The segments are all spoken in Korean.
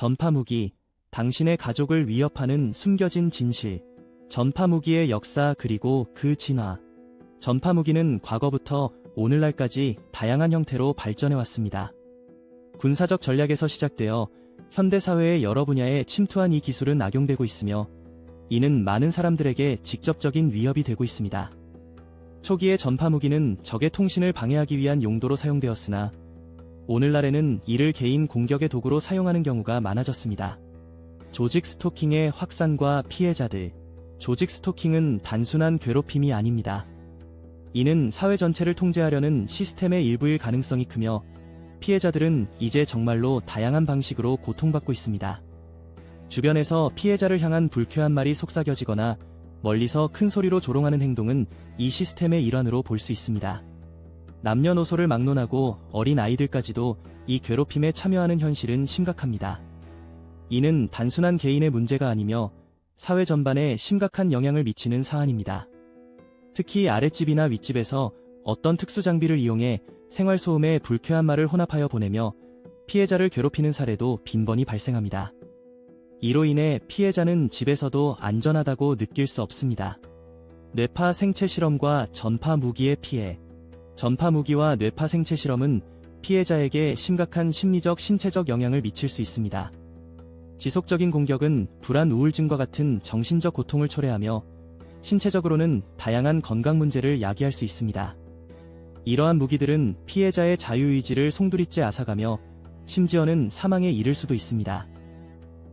전파 무기, 당신의 가족을 위협하는 숨겨진 진실. 전파 무기의 역사 그리고 그 진화. 전파 무기는 과거부터 오늘날까지 다양한 형태로 발전해왔습니다. 군사적 전략에서 시작되어 현대사회의 여러 분야에 침투한 이 기술은 악용되고 있으며 이는 많은 사람들에게 직접적인 위협이 되고 있습니다. 초기의 전파 무기는 적의 통신을 방해하기 위한 용도로 사용되었으나 오늘날에는 이를 개인 공격의 도구로 사용하는 경우가 많아졌습니다. 조직 스토킹의 확산과 피해자들. 조직 스토킹은 단순한 괴롭힘이 아닙니다. 이는 사회 전체를 통제하려는 시스템의 일부일 가능성이 크며 피해자들은 이제 정말로 다양한 방식으로 고통받고 있습니다. 주변에서 피해자를 향한 불쾌한 말이 속삭여지거나 멀리서 큰 소리로 조롱하는 행동은 이 시스템의 일환으로 볼 수 있습니다. 남녀노소를 막론하고 어린 아이들까지도 이 괴롭힘에 참여하는 현실은 심각합니다. 이는 단순한 개인의 문제가 아니며 사회 전반에 심각한 영향을 미치는 사안입니다. 특히 아랫집이나 윗집에서 어떤 특수 장비를 이용해 생활소음에 불쾌한 말을 혼합하여 보내며 피해자를 괴롭히는 사례도 빈번히 발생합니다. 이로 인해 피해자는 집에서도 안전하다고 느낄 수 없습니다. 뇌파 생체 실험과 전파 무기의 피해. 전파 무기와 뇌파 생체 실험은 피해자에게 심각한 심리적 신체적 영향을 미칠 수 있습니다. 지속적인 공격은 불안 우울증과 같은 정신적 고통을 초래하며 신체적으로는 다양한 건강 문제를 야기할 수 있습니다. 이러한 무기들은 피해자의 자유의지를 송두리째 앗아가며 심지어는 사망에 이를 수도 있습니다.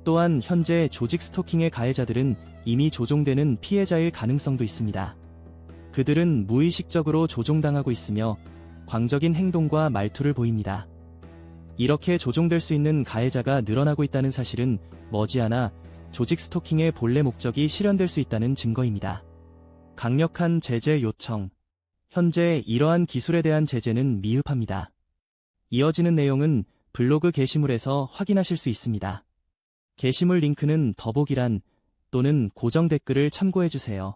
또한 현재 조직 스토킹의 가해자들은 이미 조종되는 피해자일 가능성도 있습니다. 그들은 무의식적으로 조종당하고 있으며 광적인 행동과 말투를 보입니다. 이렇게 조종될 수 있는 가해자가 늘어나고 있다는 사실은 머지않아 조직 스토킹의 본래 목적이 실현될 수 있다는 증거입니다. 강력한 제재 요청. 현재 이러한 기술에 대한 제재는 미흡합니다. 이어지는 내용은 블로그 게시물에서 확인하실 수 있습니다. 게시물 링크는 더보기란 또는 고정 댓글을 참고해주세요.